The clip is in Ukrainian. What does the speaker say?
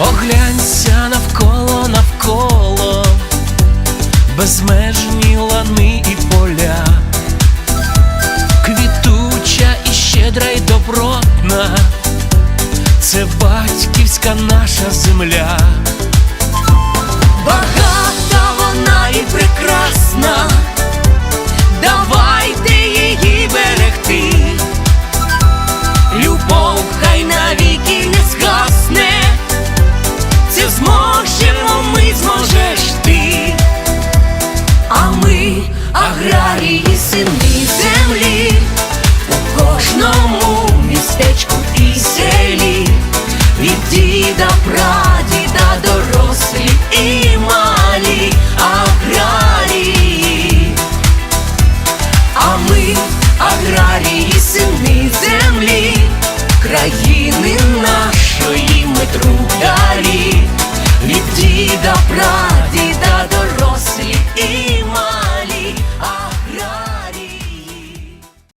Оглянься навколо, навколо, безмежні лани і поля, квітуча і щедра, й добротна, це батьківська наша земля. You see me.